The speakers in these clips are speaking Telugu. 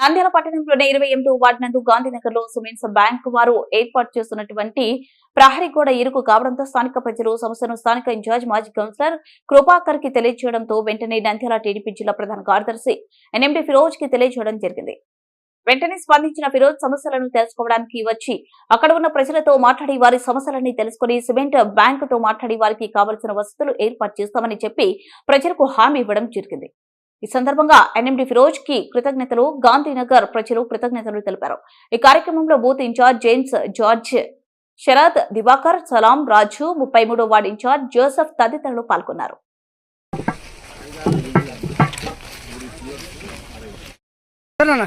నంద్యాల పట్టణంలోని ఇరవై ఎనిమిది వార్డు నందు గాంధీనగర్లో సుమెన్స్ బ్యాంక్ వారు ఏర్పాటు చేస్తున్నటువంటి ప్రహరీ గోడ ఇరుకు కావడంతో స్థానిక ప్రజలు సమస్యను స్థానిక ఇన్ఛార్జ్ మాజీ కౌన్సిలర్ కృపాకర్కి తెలియజేయడంతో వెంటనే నంద్యాల టీడీపీ జిల్లా ప్రధాన కార్యదర్శి ఎన్ఎండి ఫిరోజ్కి తెలియజేయడం జరిగింది. వెంటనే స్పందించిన ఫిరోజ్ సమస్యలను తెలుసుకోవడానికి వచ్చి అక్కడ ఉన్న ప్రజలతో మాట్లాడి వారి సమస్యలన్నీ తెలుసుకుని సిమెంట్ బ్యాంకు తో మాట్లాడి వారికి కావలసిన వసతులు ఏర్పాటు చేస్తామని చెప్పి ప్రజలకు హామీ ఇవ్వడం జరిగింది. ఈ సందర్భంగా ఎన్ఎండి ఫిరోజ్కి కృతజ్ఞతలు గాంధీనగర్ ప్రజలు కృతజ్ఞతలు తెలిపారు. ఈ కార్యక్రమంలో booth incharge James George Sarath Divakar Salam Raju ముప్పై మూడో వార్డు ఇన్ఛార్జ్ జోసెఫ్ తదితరులు పాల్గొన్నారు. సరేనా?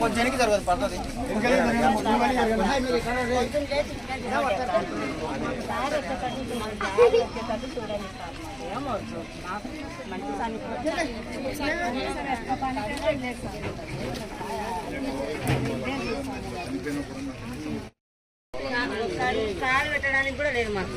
కొంచెం జరగదు పడుతుంది కాలు పెట్టడానికి కూడా లేదు మాకు.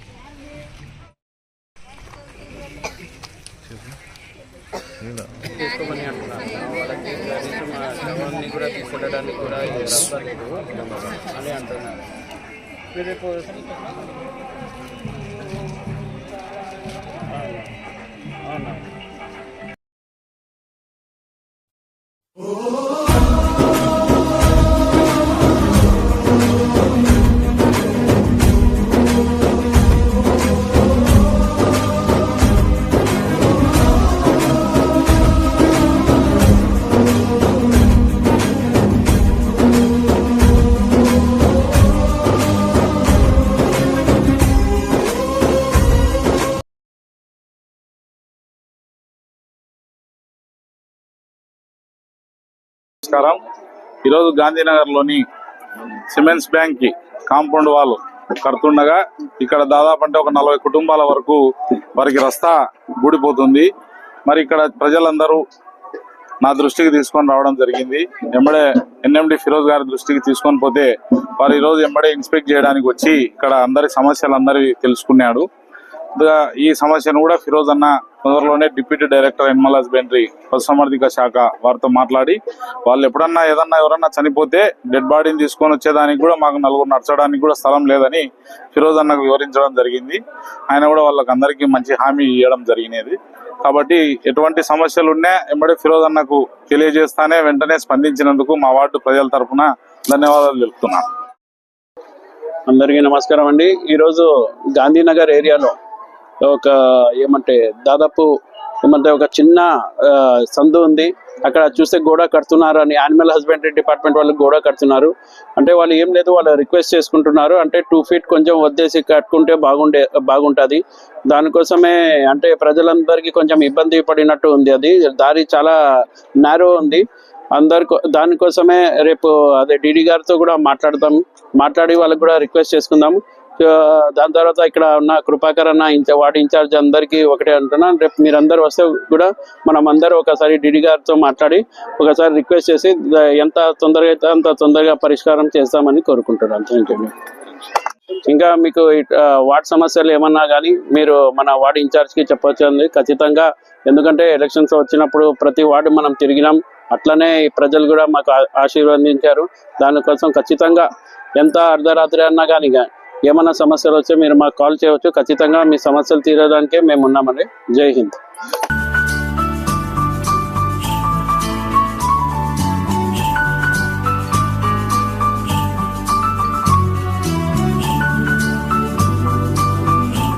కనీసం ఆ శవాన్ని కూడా తీసుకెళ్ళడానికి కూడా ఇది రావట్లేదు అని అంటున్నారు మీరు రేపు అవునా నమస్కారం. ఈరోజు గాంధీనగర్లోని సిమెంట్స్ బ్యాంక్కి కాంపౌండ్ వాల్ కడుతుండగా ఇక్కడ దాదాపు అంటే ఒక నలభై కుటుంబాల వరకు వారికి రస్తా గూడిపోతుంది. మరి ఇక్కడ ప్రజలందరూ నా దృష్టికి తీసుకొని రావడం జరిగింది. ఎంబడే ఎన్ఎండి ఫిరోజ్ గారి దృష్టికి తీసుకొని పోతే వారు ఈరోజు ఎంబడే ఇన్స్పెక్ట్ చేయడానికి వచ్చి ఇక్కడ అందరి సమస్యలు అందరి తెలుసుకున్నాడు. ఈ సమస్యను కూడా ఫిరోజ్ అన్న తొందరలోనే డిప్యూటీ డైరెక్టర్ ఎన్మలాజ్ బెండ్రీ పశుసంవర్ధిక శాఖ వారితో మాట్లాడి వాళ్ళు ఎప్పుడన్నా ఏదన్నా ఎవరన్నా చనిపోతే డెడ్ బాడీని తీసుకొని వచ్చేదానికి కూడా మాకు నలుగురు నడచడానికి కూడా స్థలం లేదని ఫిరోజ్ అన్నకు వివరించడం జరిగింది. ఆయన కూడా వాళ్ళకి అందరికీ మంచి హామీ ఇవ్వడం జరిగినది. కాబట్టి ఎటువంటి సమస్యలు ఉన్నా ఎంబడే ఫిరోజ్ అన్నకు తెలియజేస్తానే వెంటనే స్పందించినందుకు మా వార్డు ప్రజల తరఫున ధన్యవాదాలు తెలుపుతున్నాను. అందరికీ నమస్కారం అండి. ఈరోజు గాంధీనగర్ ఏరియాలో ఒక ఏమంటే దాదాపు ఏమంటే ఒక చిన్న ఆ, సందు ఉంది. అక్కడ చూస్తే గోడ కడుతున్నారు అని యానిమల్ హస్బెండరీ డిపార్ట్మెంట్ వాళ్ళు గోడ కడుతున్నారు. అంటే వాళ్ళు ఏం లేదు వాళ్ళు రిక్వెస్ట్ చేసుకుంటున్నారు. అంటే టూ ఫీట్ కొంచెం వద్దేసి కట్టుకుంటే బాగుండే బాగుంటుంది. దానికోసమే అంటే ప్రజలందరికీ కొంచెం ఇబ్బంది పడినట్టు ఉంది అది. దారి చాలా నేరో ఉంది. అందరి దానికోసమే రేపు అదే డిడి గారితో కూడా మాట్లాడదాం. మాట్లాడి వాళ్ళకి కూడా రిక్వెస్ట్ చేసుకుందాం దాని తర్వాత ఇక్కడ ఉన్న కృపాకర్ అన్న ఇంచ వార్డు ఇన్ఛార్జ్ అందరికీ ఒకటే అంటున్నాను. రేపు మీరందరూ వస్తే కూడా మనం అందరూ ఒకసారి డిడి గారితో మాట్లాడి ఒకసారి రిక్వెస్ట్ చేసి ఎంత తొందరగా అయితే అంత తొందరగా పరిష్కారం చేస్తామని కోరుకుంటున్నాను. థ్యాంక్ యూ ఇంకా మీకు ఇట్- వార్డ్ సమస్యలు ఏమన్నా కానీ మీరు మన వార్డ్ ఇన్ఛార్జ్కి చెప్పొచ్చు అండి. ఖచ్చితంగా ఎందుకంటే ఎలక్షన్స్ వచ్చినప్పుడు ప్రతి వార్డు మనం తిరిగినాం. అట్లనే ప్రజలు కూడా మాకు ఆశీర్వదించారు. దానికోసం ఖచ్చితంగా ఎంత అర్ధరాత్రి అన్నా కానీ ఏమన్నా సమస్యలు వస్తే మీరు మాకు కాల్ చేయవచ్చు. ఖచ్చితంగా మీ సమస్యలు తీరడానికే మేము ఉన్నామండి. జై హింద్.